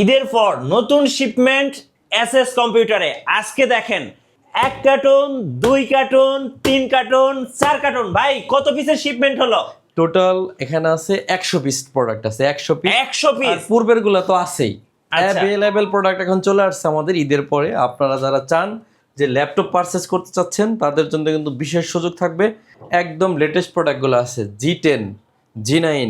ঈদের পর নতুন শিপমেন্ট এসএস কম্পিউটারে আজকে দেখেন এক কার্টুন দুই কার্টুন তিন কার্টুন চার কার্টুন ভাই কত পিসের শিপমেন্ট হলো? টোটাল এখানে আছে একশো পিস প্রোডাক্ট আছে একশো পিস একশো পিস পূর্বেরগুলো তো আছেই। আচ্ছা। অ্যাভেলেবেল প্রোডাক্ট এখন চলে আসছে আমাদের ঈদের পরে। আপনারা যারা চান যে ল্যাপটপ পারচেস করতে চাচ্ছেন তাদের জন্য কিন্তু বিশেষ সুযোগ থাকবে। একদম লেটেস্ট প্রোডাক্টগুলো আছে G ten G nine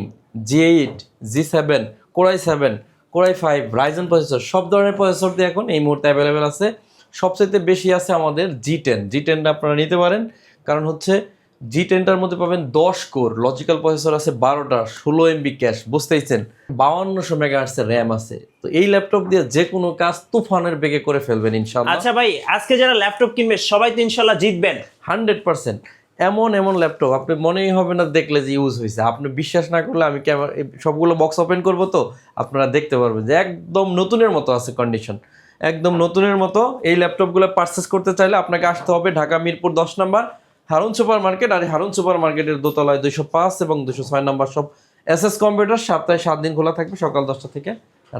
G eight G seven Core i seven Core i five Ryzen processor সব ধরনের প্রসেসর দিয়ে এখন এই মুহূর্তে অ্যাভেলেবেল আছে। সবচেয়ে বেশি আছে আমাদের জি টেন জি টেনটা আপনারা নিতে পারেন। কারণ হচ্ছে জি টেনটার মধ্যে পাবেন দশ কোর লজিক্যাল প্রসেসর আছে বারোটা ষোলো এমবি ক্যাশ বুঝতেইছেন বাউন্নশো মেগাহার্টসের র্যাম আছে। তো এই ল্যাপটপ দিয়ে যে কোনো কাজ তুফানের বেগে করে ফেলবেন ইনশাল্লাহ আচ্ছা ভাই আজকে যারা ল্যাপটপ কিনবে সবাই তো ইনশাল্লাহ জিতবেন। হান্ড্রেড পার্সেন্ট এমন এমন ল্যাপটপ আপনি মনেই হবে না দেখলে যে ইউজ হয়েছে আপনি বিশ্বাস না করলে আমি ক্যামেরা সবগুলো বক্স ওপেন করব তো, আপনারা দেখতে পারবেন যে একদম নতুনের মতো আছে কন্ডিশন একদম নতুনের মতো এই ল্যাপটপগুলো পারচেস করতে চাইলে আপনাকে আসতে হবে ঢাকা মিরপুর দশ নম্বর, হারুন সুপার মার্কেট আর হারুন সুপার মার্কেটের দোতলায় দুশো পাঁচ এবং দুশো ছয় নম্বর সব এস এস কম্পিউটার সপ্তাহে সাত দিন খোলা থাকবে সকাল দশটা থেকে।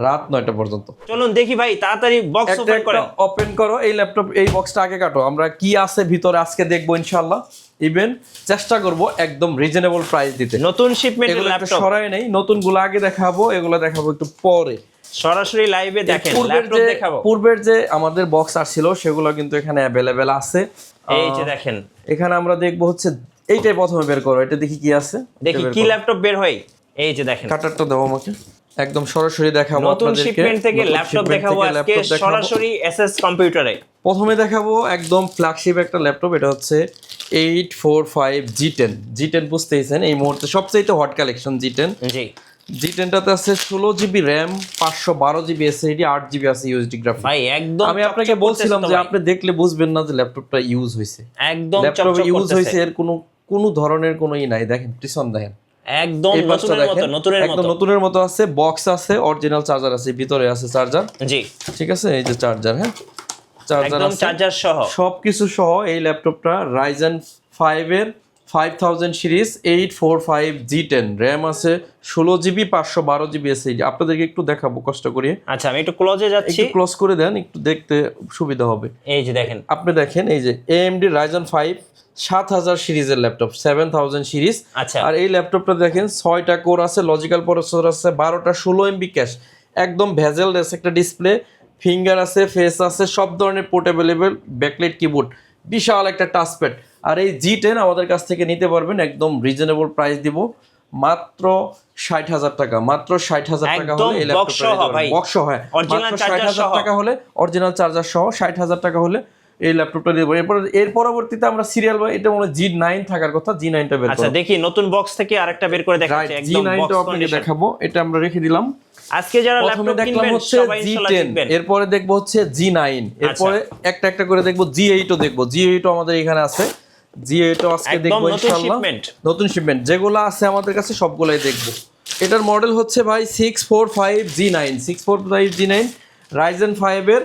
রাত নয়টা পর্যন্ত। চলুন দেখি ভাই তাড়াতাড়ি বক্স ওপেন করেন। ওপেন করো এই ল্যাপটপ এই বক্সটা আগে কাটো। আমরা কি আছে ভিতরে আজকে দেখব ইনশাল্লাহ ইভেন চেষ্টা করব একদম রিজনেবল প্রাইস দিতে। নতুন একটু ল্যাপটপ সরাই নেই নতুনগুলো আগে দেখাবো এগুলো দেখাবো একটু পরে। সরাসরি লাইভে দেখেন ল্যাপটপ যে দেখাবো। পূর্বের যে আমাদের বক্স আসছিল সেগুলো কিন্তু এখানে অ্যাভেলেবেল আছে। এই যে দেখেন। এখানে আমরা দেখব হচ্ছে এইটাই প্রথমে বের করো এটা দেখি কি আছে। দেখি কি ল্যাপটপ বের হয়। এই যে দেখেন। কাটারটা দাও আমাকে। একদম সরাসরি দেখাবো নতুন শিপমেন্ট থেকে ল্যাপটপ দেখাবো আজকে সরাসরি এসএস কম্পিউটারে প্রথমে দেখাবো একদম ফ্ল্যাগশিপ একটা ল্যাপটপ এটা হচ্ছে eight four five G ten G ten বুঝতেইছেন এই মুহূর্তে সবচেয়ে hot collection G ten G. G টেনটাতে আছে ষোলো জিবি র্যাম পাঁচশো বারো জিবি এসএসডি আট জিবি আছে ইউএসডি গ্রাফিক্স ভাই একদম আমি আপনাকে বলছিলাম যে আপনি দেখলে বুঝবেন না যে ল্যাপটপটা ইউজ হয়েছে। একদম ল্যাপটপে ইউজ হয়েছে এর কোনো কোনো ধরনের কোনো ই নাই। দেখেন পিছন দেখেন। একদম নতুনের মতো নতুনের একদম মতো। নতুনের মতো আছে বক্স আছে অরিজিনাল চার্জার আছে ভিতরে আছে চার্জার জি। ঠিক আছে? এই যে চার্জার হ্যাঁ? চার্জার একদম চার্জার সহ। সবকিছু সহ এই ল্যাপটপটা রাইজেন ফাইভ এর five thousand series eight four five G ten RAM আছে ষোলো জিবি পাঁচশো বারো জিবি এসএইচডি আপনাদেরকে একটু দেখাবো কষ্ট করে আচ্ছা আমি একটু ক্লোজে যাচ্ছি। একটু ক্লোজ করে দেন একটু দেখতে সুবিধা হবে। এই যে দেখেন। আপনি দেখেন এই যে এএমডি রাইজেন ফাইভ সাত হাজার সিরিজের ল্যাপটপ সেভেন থাউজেন্ড সিরিজ। আচ্ছা। আর এই ল্যাপটপটা দেখেন ছয়টা কোর আছে লজিক্যাল প্রসেসর আছে বারোটা ষোলো এমবি ক্যাশ একদম ভেজেল একটা ডিসপ্লে ফিঙ্গার আছে ফেস আছে সব ধরনের পোর্ট অ্যাভেলেবেল ব্যাকলাইট কিবোর্ড বিশাল একটা টাচপ্যাড আর এই জি টেন আমাদের কাছ থেকে নিতে পারবেন একদম রিজনেবল প্রাইস দিব মাত্র ষাট হাজার টাকা মাত্র ষাট হাজার টাকা হলে এই। বক্স হয় মাত্র ষাট হাজার টাকা হলে অরিজিনাল চার্জার সহ ষাট হাজার টাকা হলে এই ল্যাপটপটা দিব এরপর এর পরবর্তীতে আমরা সিরিয়াল বা এটা মনে জি নাইন থাকার কথা জি নাইনটা বের আচ্ছা দেখি নতুন বক্স থেকে আরেকটা বের করে দেখাচ্ছি জি নাইনটা আপনাকে দেখাবো এটা আমরা রেখে দিলাম। আজকে যারা ল্যাপটপ কিনবেন সবাই ইনশাআল্লাহ এরপরে দেখব হচ্ছে জি নাইন আচ্ছা। এরপরে একটা একটা করে দেখব জি এইটও দেখব। জি এইটও আমাদের এখানে আছে। জি এইটও আজকে দেখব ইনশাআল্লাহ নতুন শিপমেন্ট যেগুলো আছে আমাদের কাছে সবগুলাই দেখব। এটার মডেল হচ্ছে ভাই six four five G nine six four five G nine Ryzen ফাইভের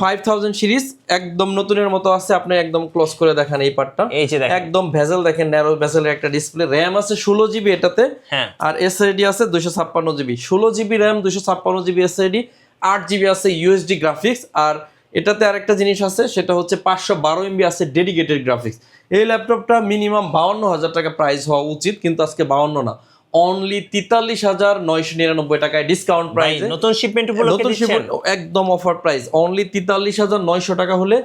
ফাইভ থাউজেন্ড সিরিজ একদম নতুনের মতো আছে আপনি একদম ক্লোজ করে দেখান এই পার্টটা। এই যে একদম ভেজেল দেখেন ন্যারো ভেজেলের একটা ডিসপ্লে র্যাম আছে ষোলো জিবি এটাতে হ্যাঁ। আর এসএডি আছে দুশো ছাপ্পান্ন জিবি ষোলো জিবি র্যাম দুশো ছাপ্পান্ন জিবি এসএডি আট জিবি আছে ইউএসডি গ্রাফিক্স আর এটাতে আরেকটা জিনিস আছে সেটা হচ্ছে পাঁচশো বারো এমবি আছে ডেডিকেটেড গ্রাফিক্স এই ল্যাপটপটা মিনিমাম বাউন্ন হাজার টাকা প্রাইস হওয়া উচিত কিন্তু আজকে বাউন্ন না। অনলি তেতাল্লিশ হাজার নয়শো নিরানব্বই টাকায় ডিসকাউন্ট প্রাইস নতুন শিপমেন্ট নতুন শিপমেন্ট একদম অফার প্রাইস অনলি তেতাল্লিশ হাজার নয়শো টাকা হলে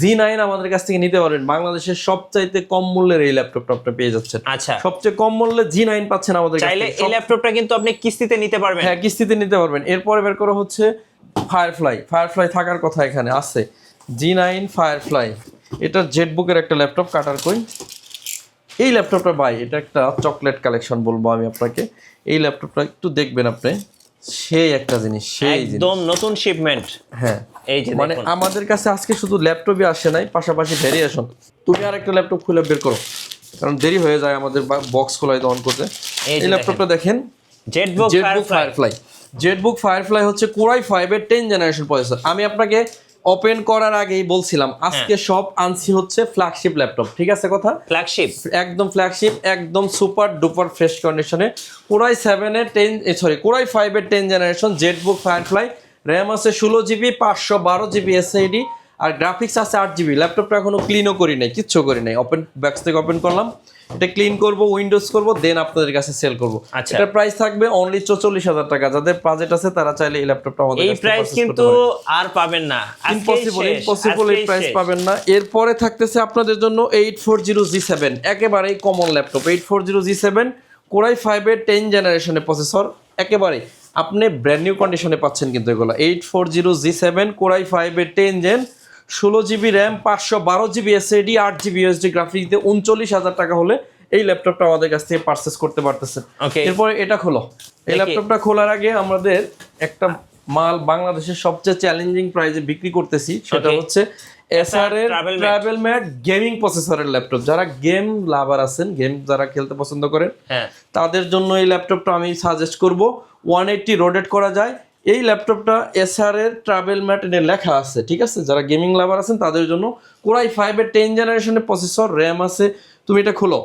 জি নাইন আমাদের কাছ থেকে নিতে পারবেন। বাংলাদেশের সবচাইতে কম মূল্যের এই ল্যাপটপটা আপনি পেয়ে যাচ্ছেন। আচ্ছা। সবচেয়ে কম মূল্যে জি নাইন পাচ্ছেন আমাদের কাছ চাইলে এই ল্যাপটপটা কিন্তু আপনি কিস্তিতে নিতে পারবেন। হ্যাঁ কিস্তিতে নিতে পারবেন। এরপরে বের করা হচ্ছে ফায়ারফ্লাই ফায়ারফ্লাই থাকার কথা এখানে আছে। জি নাইন ফায়ারফ্লাই এটা জেটবুকের একটা ল্যাপটপ কাটার কই এই ল্যাপটপটা ভাই এটা একটা চকলেট কালেকশন বলব আমি আপনাকে। এই ল্যাপটপটা একটু দেখবেন আপনি। সেই একটা জিনিস সেই একদম নতুন শিপমেন্ট হ্যাঁ। এই যে মানে আমাদের কাছে আজকে শুধু ল্যাপটপই আসে নাই পাশাপাশি ভেরিয়েশন তুমি আর একটা ল্যাপটপ খুলে বের করো। কারণ দেরি হয়ে যায় আমাদের বক্স খোলাই অন করতে। এই ল্যাপটপটা দেখেন। জেটবুক ফায়ারফ্লাই জেটবুক ফায়ারফ্লাই হচ্ছে কোরাই ফাইভের টেন জেনারেশন প্রসেসর আমি আপনাকে ওপেন করার আগেই বলছিলাম আজকে হ্যাঁ। সব আনছি হচ্ছে ফ্ল্যাগশিপ ল্যাপটপ ঠিক আছে কথা? ফ্ল্যাগশিপ একদম ফ্ল্যাগশিপ একদম সুপার ডুপার ফ্রেশ কন্ডিশনে কোরাই সেভেনের টেন সরি কোরাই ফাইভের ten generation ZBook Firefly RAM আছে ষোলো জিবি পাঁচশো বারো জিবি এসআইডি আর গ্রাফিক্স আছে আট জিবি ল্যাপটপটা এখনও ক্লিনও করি নাই কিচ্ছু করি নাই। ওপেন ব্যাক্স থেকে ওপেন করলাম। এটা ক্লিন করব উইন্ডোজ করব দেন আপনাদের কাছে সেল করব। আচ্ছা। এটার প্রাইস থাকবে অনলি চল্লিশ হাজার টাকা। যাদের বাজেট আছে তারা চাইলে এই ল্যাপটপটা আমাদের এই প্রাইস কিন্তু আর পাবেন না। ইম্পসিবল ইম্পসিবল এই প্রাইস পাবেন না। এরপরে থাকতেছে আপনাদের জন্য eight four zero G seven একেবারেই common laptop eight four zero G seven Core i ফাইভের টেন জেনারেশনের প্রসেসর একেবারে আপনি ব্র্যান্ড নিউ কন্ডিশনে পাচ্ছেন কিন্তু এগুলো। Eight four zero G seven Core i ফাইভের টেন জেন ষোলো জিবি র্যাম পাঁচশো বারো জিবি এসএডি আট জিবি ইউএসডি গ্রাফিক্স দিয়ে উনচল্লিশ হাজার টাকা হলে এই ল্যাপটপটা আমাদের কাছ থেকে পারচেস করতে পারতেছেন এরপরে এটা খোলো। এই ল্যাপটপটা খোলার আগে আমাদের একটা মাল বাংলাদেশের সবচেয়ে চ্যালেঞ্জিং প্রাইজে বিক্রি করতেছি। সেটা. হচ্ছে এসআর এর ট্রাভেল ম্যাট গেমিং প্রসেসরের ল্যাপটপ। যারা গেম লাভার আছেন গেম যারা খেলতে পছন্দ করেন হ্যাঁ। তাদের জন্য এই ল্যাপটপটা আমি সাজেস্ট করব। ওয়ান এইটটি রোটেট করা যায়। এই ল্যাপটপটা এসআর এর ট্রাভেল ম্যাট এনে লেখা আছে ঠিক আছে? যারা গেমিং লাভার আছেন তাদের জন্য কোরাই ফাইভের টেন জেনারেশনের প্রসেসর র্যাম আছে। তুমি এটা খোলো।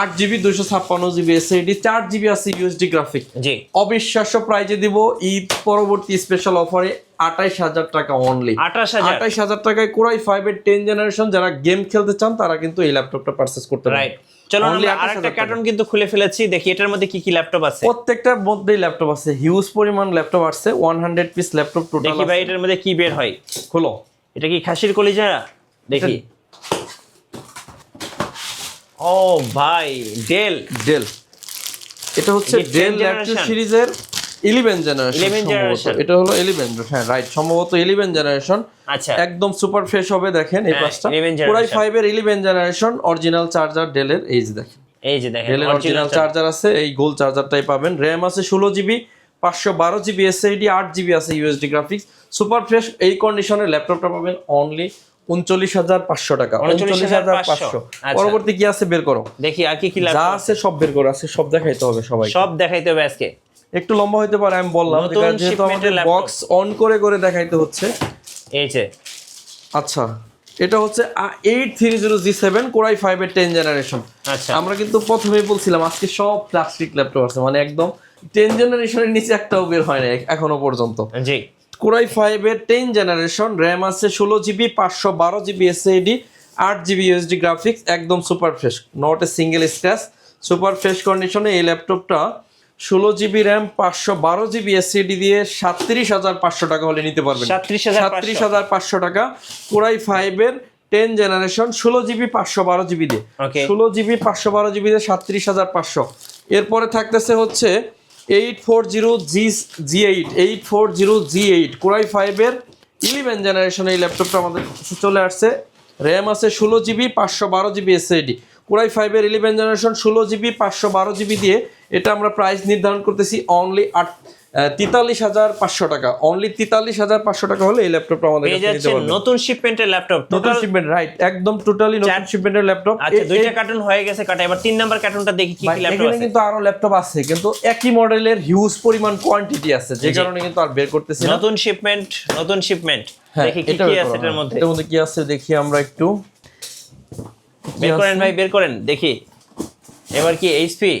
আট জিবি দুশো ছাপ্পান্ন জিবি এসএডি চার জিবি আছে ইউএসডি গ্রাফিক জি। অবিশ্বাস্য প্রাইজে দিব ঈদ পরবর্তী স্পেশাল অফারে আঠাইশ হাজার টাকা অনলি আঠাশ হাজার। আঠাইশ হাজার টাকায় কোরাই ফাইভের টেন জেনারেশন যারা গেম খেলতে চান তারা কিন্তু এই ল্যাপটপটা পারচেস করতে রাইট চলো আমরা আরেকটা কার্টন কিন্তু খুলে ফেলেছি। দেখি এটার মধ্যে কি কি ল্যাপটপ আছে? প্রত্যেকটার মধ্যেই ল্যাপটপ আছে। হিউজ পরিমাণ ল্যাপটপ আছে one hundred piece laptop total দেখি ভাই এটার মধ্যে কি বের হয়? খোলো। এটা কি খাসির কলিজা? দেখি। ও ভাই ডেল ডেল এটা হচ্ছে কি 10 ডেল ল্যাপটপ সিরিজের ইলেভেন জেনারেশন এটা হলো ইলেভেন হ্যাঁ রাইট সম্ভবত ইলেভেন জেনারেশন আচ্ছা। একদম সুপার ফ্রেশ হবে দেখেন এই পাঁচটা 11 কোরাই generation। ফাইভ এর ইলেভেন জেনারেশন অরিজিনাল চার্জার ডেলের এই যে দেখেন। এই যে দেখেন ডেলের অরিজিনাল চার্জার আছে এই গোল চার্জারটাই পাবেন। র্যাম আছে ষোলো জিবি পাঁচশো বারো জিবি এসএডি আট জিবি আছে ইউএসডি গ্রাফিক্স সুপার ফ্রেশ এই কন্ডিশনের ল্যাপটপটা পাবেন অনলি উনচল্লিশ হাজার পাঁচশো টাকা। উনচল্লিশ হাজার পাঁচশো। আচ্ছা। পরবর্তী কি আছে বের করো। দেখি আর কি কি যা আছে সব বের করো আছে সব দেখাইতে হবে সবাই সব দেখাইতে হবে আজকে। একটু লম্বা হইতে পারে আমি বললাম যেহেতু আমাদের বক্স অন করে করে দেখাইতে হচ্ছে। এই যে। আচ্ছা এটা হচ্ছে eight three zero G seven Core i five এর টেন জেনারেশন আচ্ছা। আমরা কিন্তু প্রথমেই বলছিলাম আজকে সব প্লাস্টিক ল্যাপটপ আছে মানে একদম টেন জেনারেশনের নিচে একটাও বের হয় না এখনও পর্যন্ত। জি। কোরাই ফাইভ এর টেন জেনারেশন র্যাম আছে ষোলো জিবি পাঁচশো বারো জিবি এসএডি আট জিবি ইউএসডি গ্রাফিক্স একদম super fresh not a single scratch super fresh কন্ডিশনে এই ল্যাপটপটা ষোলো জিবি র্যাম পাঁচশো বারো জিবি এসএডি দিয়ে সাতত্রিশ হাজার পাঁচশো টাকা হলে নিতে পারবেন। 37,500 সাতত্রিশ হাজার পাঁচশো টাকা। কোরাই ফাইভ এর টেন জেনারেশন ষোলো জিবি পাঁচশো বারো জিবি দিয়ে। ষোলো জিবি পাঁচশো বারো জিবি দিয়ে সাতত্রিশ হাজার পাঁচশো। এরপরে থাকতেছে হচ্ছে eight four zero G G eight eight four zero G eight Core i ফাইভের ইলেভেন জেনারেশন এই ল্যাপটপটা আমাদের চলে আসছে। র্যাম আছে ষোলো জিবি পাঁচশো বারো জিবি এসএডি কোরাই ফাইভের ইলেভেন জেনারেশন ষোলো জিবি পাঁচশো বারো জিবি দিয়ে এটা আমরা প্রাইস নির্ধারণ করতেছি অনলি আট তেতাল্লিশ হাজার পাঁচশো টাকা। অনলি তেতাল্লিশ হাজার পাঁচশো টাকা হলে এই ল্যাপটপটা আমাদের কাছে নিতে নতুন শিপমেন্টের ল্যাপটপ নতুন শিপমেন্ট রাইট একদম টোটালি নতুন শিপমেন্টের ল্যাপটপ আচ্ছা দুইটা কার্টুন হয়ে গেছে কাটা। এবার তিন নাম্বার কার্টুনটা দেখি কি কি ল্যাপটপ আছে। কিন্তু আরও ল্যাপটপ আছে কিন্তু একই মডেলের হিউজ পরিমাণ কোয়ান্টিটি আছে যে কারণে কিন্তু আর বের করতেছি নতুন শিপমেন্ট নতুন শিপমেন্ট হ্যাঁ, দেখি কি কি আছে এটার। মধ্যে। এটার মধ্যে কি আছে দেখি আমরা একটু। বের করেন ভাই বের করেন দেখি। এবার কি এইচপি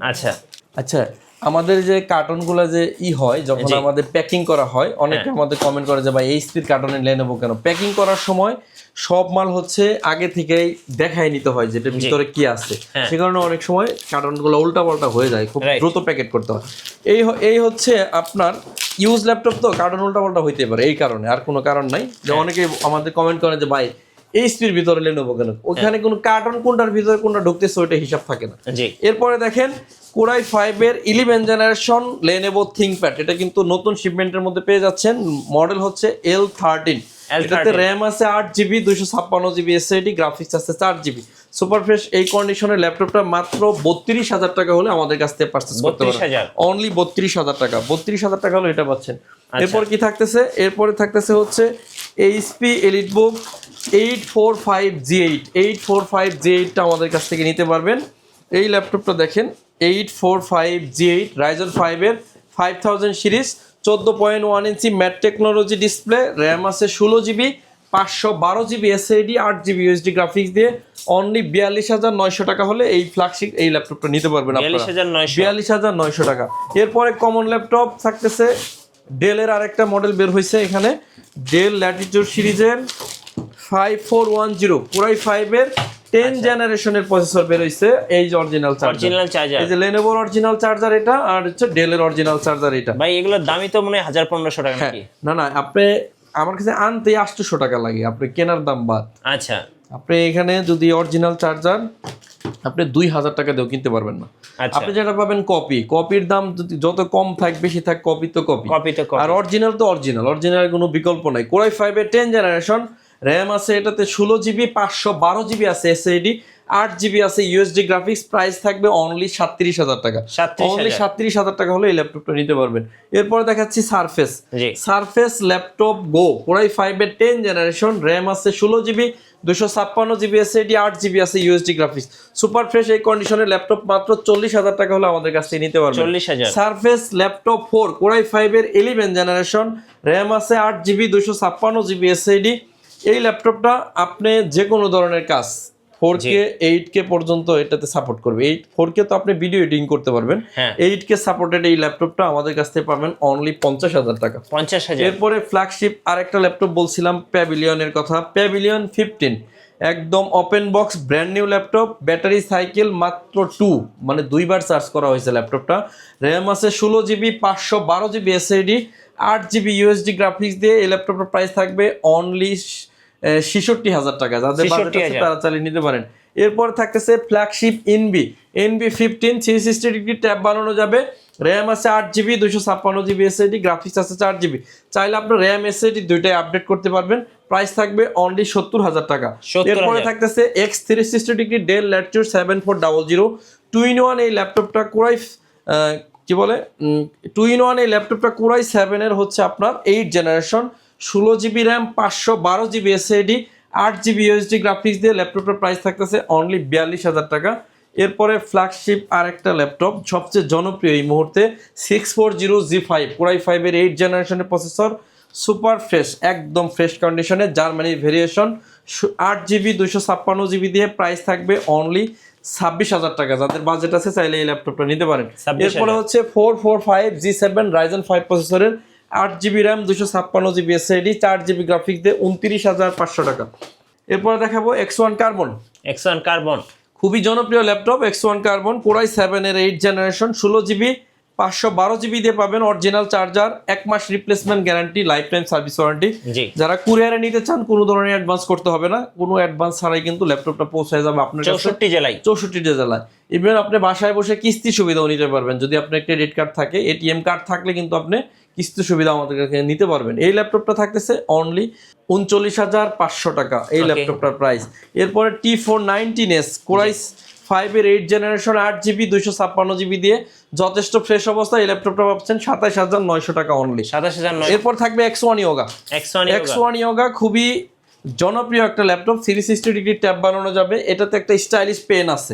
আচ্ছা। আচ্ছা আমাদের যে কার্টনগুলো যে ই হয় যখন আমাদের প্যাকিং করা হয় অনেকে হ্যাঁ। আমাদের কমেন্ট করে যে ভাই এই স্পিড কার্টনে নিয়ে নেব কেন? প্যাকিং করার সময় সব মাল হচ্ছে আগে থেকেই দেখাই নিতে হয় যেটা ভিতরে কি আছে? হ্যাঁ। সে কারণে অনেক সময় কার্টনগুলো উল্টা পাল্টা হয়ে যায় খুব দ্রুত প্যাকেট করতে হয়। এই এই হচ্ছে আপনার ইউজ ল্যাপটপ তো কার্টন উল্টা পাল্টা হইতে পারে এই কারণে আর কোনো কারণ নাই। যে হ্যাঁ। অনেকে আমাদের কমেন্ট করে যে ভাই এই স্পিড ভিতরে নেব কেন? ওখানে কোনো কার্টন কোনটার ভিতরে কোনটা ঢুকতেছে ওইটা হিসাব থাকে না। এরপরে দেখেন কোরাই ফাইভের ইলেভেন জেনারেশন লেনেভো থিংপ্যাড এটা কিন্তু নতুন শিপমেন্টের মধ্যে পেয়ে যাচ্ছেন। মডেল হচ্ছে এল থার্টিন L13 এটাতে র্যাম আছে আট জিবি দুইশো ছাপ্পান্ন জিবি এসএডি গ্রাফিক্স আছে চার জিবি সুপার ফ্রেশ এই কন্ডিশনের ল্যাপটপটা মাত্র বত্রিশ হাজার টাকা হলে আমাদের কাছ থেকে পারচেস করতে পারবেন। 32,000 অনলি বত্রিশ হাজার টাকা। বত্রিশ হাজার টাকা হলে এটা পাচ্ছেন। আচ্ছা। এরপর কি থাকতেছে? এরপরে থাকতেছে হচ্ছে HP EliteBook eight four five G eight eight four five G এইটটা আমাদের কাছ থেকে নিতে পারবেন। এই ল্যাপটপটা দেখেন eight four five G eight Ryzen ফাইভের ফাইভ থাউজেন্ড সিরিজ চোদ্দ point one inch matte technology display RAM আছে ষোলো জিবি পাঁচশো বারো জিবি এসএডি আট জিবি ইউএসডি গ্রাফিক্স দিয়ে অনলি বিয়াল্লিশ হাজার নয়শো টাকা হলে এই ফ্ল্যাগশিপ এই ল্যাপটপটা নিতে পারবেন আপনারা। 42,900 বিয়াল্লিশ হাজার নয়শো টাকা। এরপরে কমন ল্যাপটপ থাকতেছে ডেলের আরেকটা মডেল বের হয়েছে এখানে ডেল ল্যাটিটিউড সিরিজের ফাইভ ফোর ওয়ান জিরো পুরাই ফাইভের টেন জেনারেশনের প্রসেসর এই যে অরিজিনাল অরিজিনাল চার্জার এই যে লেনোভোর অরিজিনাল চার্জার এটা আর হচ্ছে ডেলের অরিজিনাল চার্জার এটা। ভাই এগুলোর দামই তো মনে হয় হাজার পনেরোশো টাকা হ্যাঁ। নাকি? না না আপনি আমার কাছে আনতে আটশোশো টাকা লাগে। আপনি কেনার দাম বাদ। আচ্ছা। আপনি এখানে যদি অরিজিনাল চার্জার আপনি দুই হাজার টাকা দিয়েও কিনতে পারবেন না। আচ্ছা। আপনি যেটা পাবেন কপি কপির দাম যদি যত কম থাক বেশি থাক কপি তো কপি কপি তো আর অরিজিনাল তো অরিজিনাল অরিজিনাল কোনো বিকল্প নাই। কোরাই ফাইভের টেন জেনারেশন র্যাম আছে এটাতে ষোলো জিবি পাঁচশো বারো জিবি আছে এসএডি আট জিবি আছে ইউএসডি গ্রাফিক্স প্রাইস থাকবে অনলি সাতত্রিশ হাজার টাকা। অনলি সাতত্রিশ হাজার টাকা হলে এই ল্যাপটপটা নিতে পারবেন। এরপরে দেখাচ্ছি Surface Surface laptop go Core i ফাইভের টেন জেনারেশন র্যাম আছে ষোলো জিবি দুশো ছাপ্পান্ন জিবি এসএডি আট জিবি আছে ইউএসডি গ্রাফিক্স সুপার ফ্রেশ এই কন্ডিশনের ল্যাপটপ মাত্র চল্লিশ হাজার টাকা হলে আমাদের কাছ থেকে নিতে পারবেন। চল্লিশ হাজার। Surface laptop four Core i ফাইভের ইলেভেন জেনারেশন র্যাম আছে আট জিবি দুশো ছাপ্পান্ন জিবি এসএডি এই ল্যাপটপটা আপনি যে কোনো ধরনের কাজ ফোর কে এইট কে পর্যন্ত এটাতে সাপোর্ট করবে। এইট ফোর কে তো আপনি ভিডিও এডিটিং করতে পারবেন। এইট কে সাপোর্টেড এই ল্যাপটপটা আমাদের কাছ থেকে পাবেন অনলি পঞ্চাশ হাজার টাকা। পঞ্চাশ হাজার। এরপরে ফ্ল্যাগশিপ আরেকটা ল্যাপটপ বলছিলাম প্যাভিলিয়নের কথা। প্যাভিলিয়ন ফিফটিন একদম open box brand new laptop battery cycle মাত্র টু মানে দুইবার চার্জ করা হয়েছে ল্যাপটপটা। র্যাম আছে ষোলো জিবি পাঁচশো বারো জিবি এসএডি আট জিবি ইউএসডি গ্রাফিক্স দিয়ে এই ল্যাপটপটার প্রাইস থাকবে অনলি ছেষট্টি হাজার টাকা। যাদের বাজেট আছে তারা চালিয়ে নিতে পারেন। এরপরে থাকতেছে ফ্ল্যাগশিপ ইনবি NB fifteen three sixty degree tab বানানো যাবে। র্যাম আছে আট জিবি দুশো ছাপ্পান্ন জিবি এসএডি গ্রাফিক্স আছে চার জিবি চাইলে আপনার র্যাম এসএডি দুইটাই আপডেট করতে পারবেন। প্রাইস থাকবে অনলি সত্তর হাজার টাকা। 70,000 এরপরে থাকতেছে X three sixty degree Dell Latitude seven four double zero two in one এই ল্যাপটপটা কোরাই কি বলে? টু ইন ওয়ান এই ল্যাপটপটা কোরাই সেভেনের হচ্ছে আপনার এইট জেনারেশন ষোলো জিবি র্যাম পাঁচশো বারো জিবি এসএডি আট জিবি ইউএসডি গ্রাফিক্স দিয়ে ল্যাপটপটার প্রাইস থাকতেছে অনলি বিয়াল্লিশ হাজার টাকা। এরপরে ফ্ল্যাগশিপ আর একটা ল্যাপটপ সবচেয়ে জনপ্রিয় এই মুহূর্তে six four zero G five Core i ফাইভের এইট জেনারেশনের প্রসেসর সুপার ফ্রেশ একদম ফ্রেশ কন্ডিশনে জার্মানির ভেরিয়েশন আট জিবি দুশো ছাপ্পান্ন জিবি দিয়ে প্রাইস থাকবে অনলি ছাব্বিশ হাজার টাকা। যাদের বাজেট আছে চাইলে এই ল্যাপটপটা নিতে পারেন। এরপরে হচ্ছে four four five G seven Ryzen five প্রসেসরের আট জিবি র্যাম দুশো ছাপ্পান্ন জিবি এসএডি চার জিবি গ্রাফিক্স দিয়ে উনত্রিশ হাজার পাঁচশো টাকা। এরপরে দেখাবো এক্স ওয়ান কার্বন এক্সন কার্বন খুবই জনপ্রিয় laptop X one carbon Core i সেভেনের এইট জেনারেশন ষোলো জিবি পাঁচশো বারো জিবি দিয়ে পাবেন অরিজিনাল চার্জার এক মাস replacement guarantee life time service warranty যারা কুরিয়ারে নিতে চান কোনো ধরনের অ্যাডভান্স করতে হবে না। কোনো অ্যাডভান্স ছাড়াই কিন্তু ল্যাপটপটা পৌঁছায় যাবে আপনার চৌষট্টি জেলায়। চৌষট্টিটা জেলায়। ইভেন আপনি বাসায় বসে কিস্তি সুবিধাও নিতে পারবেন। যদি আপনার ক্রেডিট কার্ড থাকে এটিএম কার্ড থাকলে কিন্তু আপনি কিস্তি সুবিধা আমাদের কাছে নিতে পারবেন। এই ল্যাপটপটা থাকতেছে অনলি উনচল্লিশ হাজার পাঁচশো টাকা এই. ল্যাপটপটার প্রাইস এরপরে টি ফোর নাইনটিন এস কোরাইস ফাইভের এইট জেনারেশন আট জিবি দুইশো ছাপ্পান্ন জিবি দিয়ে যথেষ্ট ফ্রেশ অবস্থা এই ল্যাপটপটা পাচ্ছেন সাতাশ হাজার নয়শো টাকা অনলি সাতাশ হাজার এরপর থাকবে X one Yoga X one Yoga খুবই জনপ্রিয় একটা laptop three sixty degree tab বানানো যাবে। এটাতে একটা স্টাইলিশ পেন আছে।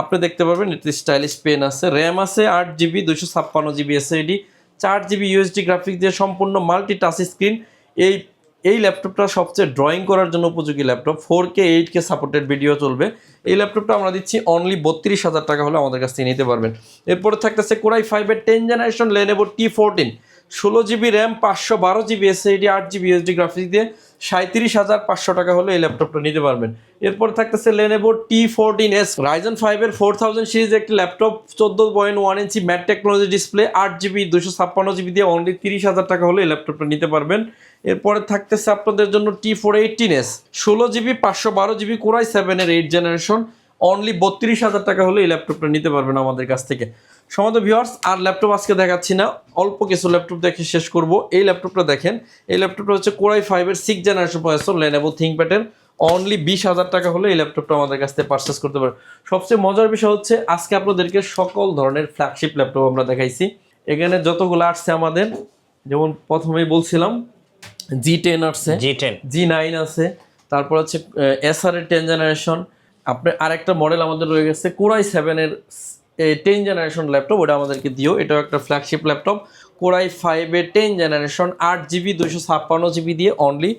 আপনি দেখতে পারবেন এতে স্টাইলিশ পেন আছে র্যাম আছে আট জিবি দুশো ছাপ্পান্ন জিবি এসএডি চার জিবি ইউএসডি গ্রাফিক্স দিয়ে সম্পূর্ণ মাল্টি টাচ স্ক্রিন এই এই ল্যাপটপটা সবচেয়ে ড্রয়িং করার জন্য উপযোগী laptop four K eight K supported video চলবে। এই ল্যাপটপটা আমরা দিচ্ছি অনলি বত্রিশ হাজার টাকা হলে আমাদের কাছ থেকে নিতে পারবেন। এরপরে থাকতেছে কোরাই ফাইভের ten generation Lenovo T fourteen ষোলো জিবি র্যাম, পাঁচশো বারো জিবি এসএডি আট জিবি ইউএসডি গ্রাফিক্স দিয়ে সাঁত্রিশ হাজার পাঁচশো টাকা হলে এই ল্যাপটপটা নিতে পারবেন। এরপর থাকতেছে Lenovo T fourteen S Ryzen ফাইভের ফোর থাউজেন্ড সিরিজ একটি ল্যাপটপ চোদ্দ point one inch matte technology display আট জিবি দুশো ছাপ্পান্ন জিবি দিয়ে অনলি তিরিশ হাজার টাকা হলে এই ল্যাপটপটা নিতে পারবেন। এরপরে থাকতেছে আপনাদের জন্য টি ফোর এইটিন এস ষোলো জিবি, পাঁচশো বারো জিবি কোরাই সেভেনের এইট জেনারেশন অনলি বত্রিশ হাজার টাকা হলে এই ল্যাপটপটা নিতে পারবেন আমাদের কাছ থেকে। সমাদ ভিউয়ার্স আর ল্যাপটপ আজকে দেখাচ্ছি না। অল্প কিছু ল্যাপটপ দেখে শেষ করব। এই ল্যাপটপটা দেখেন এই ল্যাপটপটা হচ্ছে কোরাই ফাইভের সিক্স জেনারেশন প্রসেসর লেনেভো থিঙ্কপ্যাডের অনলি বিশ হাজার টাকা হলে এই ল্যাপটপটা আমাদের কাছ থেকে পারচেস করতে পারেন সবচেয়ে মজার বিষয় হচ্ছে আজকে আপনাদেরকে সকল ধরনের ফ্ল্যাগশিপ ল্যাপটপ আমরা দেখাইছি। এখানে যতগুলো আসছে আমাদের যেমন প্রথমেই বলছিলাম জি টেন আসছে জি টেন জি নাইন আছে তারপর হচ্ছে এসআর এর টেন জেনারেশন আপনার আরেকটা মডেল আমাদের রয়ে গেছে কোরাই সেভেনের টেন জেনারেশন ল্যাপটপ ওটা আমাদেরকে দিও। এটাও একটা ফ্ল্যাগশিপ ল্যাপটপ কোরাই ফাইভের টেন জেনারেশন আট জিবি দুশো ছাপ্পান্ন জিবি দিয়ে অনলি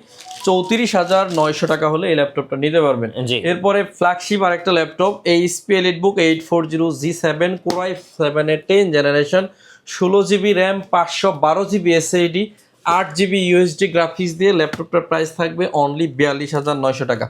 চৌত্রিশ হাজার নয়শো টাকা হলে এই ল্যাপটপটা নিতে পারবেন। জি। এরপরে ফ্ল্যাগশিপ আরেকটা laptop HP EliteBook eight four zero G seven Core i সেভেনের টেন জেনারেশন ষোলো জিবি র্যাম পাঁচশো বারো জিবি এসএইডি আট জিবি ইউএসডি গ্রাফিক্স দিয়ে ল্যাপটপটার প্রাইস থাকবে অনলি বিয়াল্লিশ হাজার নয়শো টাকা।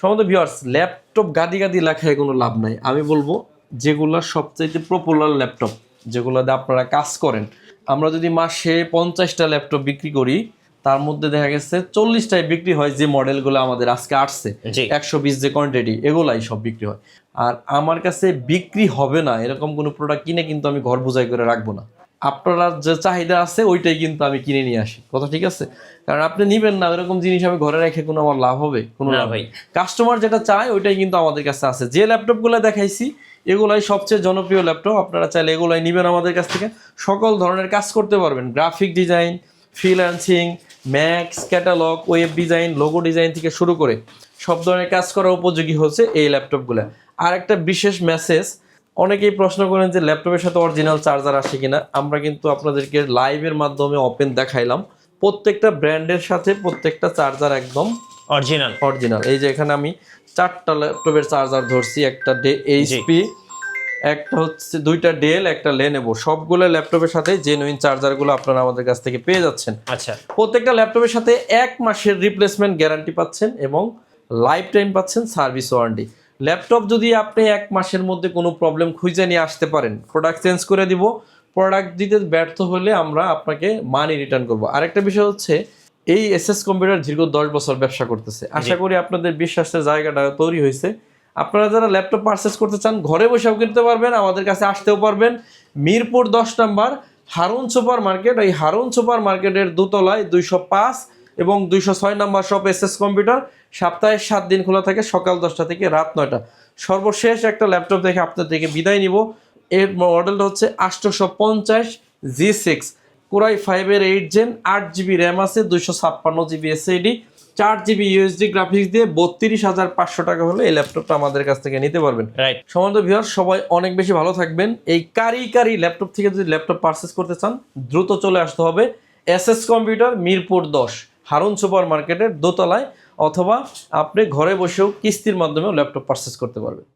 সমস্ত ভিউয়ার্স ল্যাপটপ গাদি গাদি লেখায় কোনো লাভ নাই। আমি বলব যেগুলো সবচাইতে পপুলার ল্যাপটপ যেগুলোতে আপনারা কাজ করেন। আমরা যদি মাসে পঞ্চাশটা ল্যাপটপ বিক্রি করি তার মধ্যে দেখা গেছে চল্লিশটায় বিক্রি হয় যে মডেলগুলো আমাদের আজকে আসছে। একশো বিশ যে কোয়ান্টিটি এগুলাই সব বিক্রি হয়। আর আমার কাছে বিক্রি হবে না এরকম কোনো প্রোডাক্ট কিনে কিন্তু আমি ঘর বোঝাই করে রাখব না। আপনারা যে চাহিদা আছে ওইটাই কিন্তু আমি কিনে নিয়ে আসি। কথা ঠিক আছে? কারণ আপনি নিবেন না এরকম জিনিস আমি ঘরে রেখে কোনো আমার লাভ হবে? কোনো না লাভ ভাই। কাস্টমার যেটা চায় ওইটাই কিন্তু আমাদের কাছে আছে। যে ল্যাপটপগুলো দেখাইছি এগুলাই সবচেয়ে জনপ্রিয় ল্যাপটপ। আপনারা চাইলে এগুলাই নেবেন আমাদের কাছ থেকে। সকল ধরনের কাজ করতে পারবেন। Graphic design, freelancing, max, catalogue, web design, logo design থেকে শুরু করে সব ধরনের কাজ করা উপযোগী হচ্ছে এই ল্যাপটপগুলো। আর একটা বিশেষ মেসেজ, অনেকেই প্রশ্ন করেন যে ল্যাপটপের সাথে অরিজিনাল চার্জার আসে কিনা। আমরা কিন্তু আপনাদেরকে লাইভের মাধ্যমে ওপেন দেখাইলাম। প্রত্যেকটা ব্র্যান্ডের সাথে প্রত্যেকটা চার্জার একদম অরিজিনাল অরিজিনাল এই যে এখানে আমি চারটা ল্যাপটপের চার্জার ধরছি একটা ডে এইচপি একটা হচ্ছে দুইটা ডেল একটা লেনেভো সবগুলো ল্যাপটপের সাথে জেনুইন চার্জারগুলো আপনারা আমাদের কাছ থেকে পেয়ে যাচ্ছেন। আচ্ছা। প্রত্যেকটা ল্যাপটপের সাথে এক মাসের রিপ্লেসমেন্ট গ্যারান্টি পাচ্ছেন এবং লাইফ টাইম পাচ্ছেন সার্ভিস ওয়ারেন্টি ল্যাপটপ যদি আপনি এক মাসের মধ্যে কোনো প্রবলেম খুঁজে নিয়ে আসতে পারেন প্রোডাক্ট চেঞ্জ করে দিব প্রোডাক্ট দিতে ব্যর্থ হলে আমরা আপনাকে মানি রিটার্ন করব। আরেকটা বিষয় হচ্ছে এই এসএস কম্পিউটার দীর্ঘ দশ বছর ব্যবসা করতেছে। আশা করি আপনাদের বিশ্বাসের জায়গাটা তৈরি হয়েছে। আপনারা যারা ল্যাপটপ পারচেস করতে চান ঘরে বসেও কিনতে পারবেন আমাদের কাছে আসতেও পারবেন। মিরপুর দশ নাম্বার হারুন সুপার মার্কেট। এই হারুন সুপার মার্কেটের দোতলায় দুইশো পাঁচ এবং দুইশো ছয় number shop S S computer সপ্তাহে সাত দিন খোলা থাকে সকাল দশটা থেকে রাত নয়টা। সর্বশেষ একটা ল্যাপটপ দেখে আপনার থেকে বিদায় নিব। এর মডেলটা হচ্ছে আটশোশো পঞ্চাশ জি সিক্স কোরাই ফাইভের এইট জেন আট জিবি র্যাম আছে দুশো ছাপ্পান্ন জিবি এসএডি চার জিবি ইউএসডি গ্রাফিক্স দিয়ে বত্রিশ হাজার পাঁচশো টাকা হলে এই ল্যাপটপটা আমাদের কাছ থেকে নিতে পারবেন। রাইট সমান্ত ভিউয়ার সবাই অনেক বেশি ভালো থাকবেন। এই কারি কারি ল্যাপটপ থেকে যদি ল্যাপটপ পারচেস করতে চান দ্রুত চলে আসতে হবে এস এস কম্পিউটার মিরপুর দশ হারুন সুপার মার্কেটের দোতলায় অথবা আপনি ঘরে বসেও কিস্তির মাধ্যমেও ল্যাপটপ পারচেস করতে পারবেন।